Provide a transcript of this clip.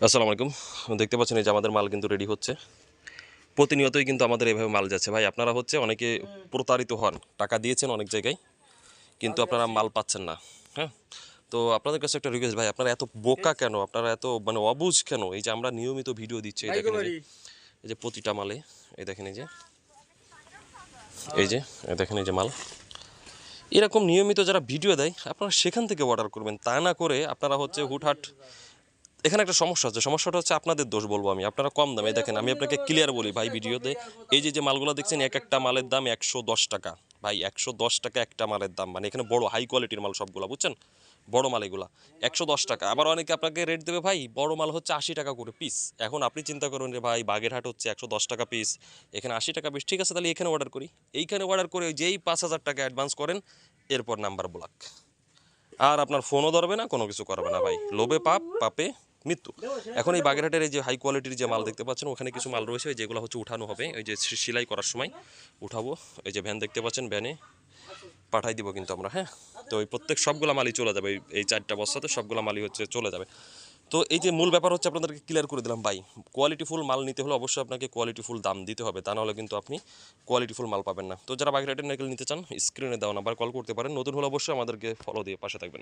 আসসালামু আলাইকুম। দেখতে পাচ্ছেন এই যে আমাদের মাল কিন্তু রেডি হচ্ছে। প্রতিনিয়তই কিন্তু আমাদের এভাবে মাল যাচ্ছে। ভাই আপনারা হচ্ছে অনেকে প্রতারিত হন টাকা দিয়েছেন অনেক জায়গায় কিন্তু আপনারা মাল পাচ্ছেন না হ্যাঁ? তো আপনাদের কাছে একটা রিকোয়েস্ট ভাই আপনারা এত বোকা কেন? আপনারা এত মানে অবুজ কেন? এই যে আমরা নিয়মিত ভিডিও দিচ্ছি এই দেখেন এই যে- প্রতিটা মালে এই দেখেন এই যে এই যে এই দেখেন এই যে মাল। এরকম নিয়মিত যারা ভিডিও দেয় আপনারা সেখান থেকে অর্ডার করবেন। তা না করে আপনারা হচ্ছে হুটহাট এখানে একটা সমস্যা আছে। সমস্যাটা হচ্ছে আপনাদের দোষ বলব আমি। আপনারা কম দামে দেখেন, আমি আপনাকে ক্লিয়ার বলি ভাই ভিডিওতে। এই যে যে মালগুলো দেখছেন, এক একটা মালের দাম একশো দশ টাকা। ভাই, একশো দশ টাকা একটা মালের দাম। মানে এখানে বড় হাই কোয়ালিটির মাল সবগুলো, বুঝছেন? বড় মাল এগুলা, একশো দশ টাকা। আবার অনেকে আপনাকে রেট দেবে, ভাই, বড় মাল হচ্ছে আশি টাকা করে পিস এখন আপনি চিন্তা করুন যে ভাই, বাগেরহাট হচ্ছে একশো দশ টাকা পিস এখানে আশি টাকা পিস ঠিক আছে, তাহলে এখানে অর্ডার করি। এইখানে অর্ডার করে যেই পাঁচ হাজার টাকা অ্যাডভান্স করেন, এরপর নাম্বার ব্লক আর আপনার ফোনও ধরবে না, কোনো কিছু করবে না ভাই। লোভে পাপ, পাপে মৃত্যু। এখন এই বাগেরহাটের এই যে হাই কোয়ালিটির যে মাল দেখতে পাচ্ছেন, ওখানে কিছু মাল রয়েছে, যেগুলো হচ্ছে উঠানো হবে। ওই যে সেলাই করার সময় উঠাবো। এই যে ভ্যান দেখতে পাচ্ছেন, ভ্যানে পাঠাই দিব কিন্তু আমরা হ্যাঁ? তো ওই প্রত্যেক সবগুলো মালই চলে যাবে, এই- এই চারটা বস্তাতে সবগুলো মালই হচ্ছে চলে যাবে। তো এই যে মূল ব্যাপার হচ্ছে আপনাদেরকে ক্লিয়ার করে দিলাম, ভাই কোয়ালিটিফুল মাল নিতে হলে অবশ্যই আপনাকে কোয়ালিটিফুল দাম দিতে হবে, তা নাহলে কিন্তু আপনি কোয়ালিটিফুল মাল পাবেন না। তো যারা বাগেরহাটের নাইকেল নিতে চান স্ক্রিনে দেওয়া নাম্বার কল করতে পারেন। নতুন হলে অবশ্যই আমাদেরকে ফলো দিয়ে পাশে থাকবেন।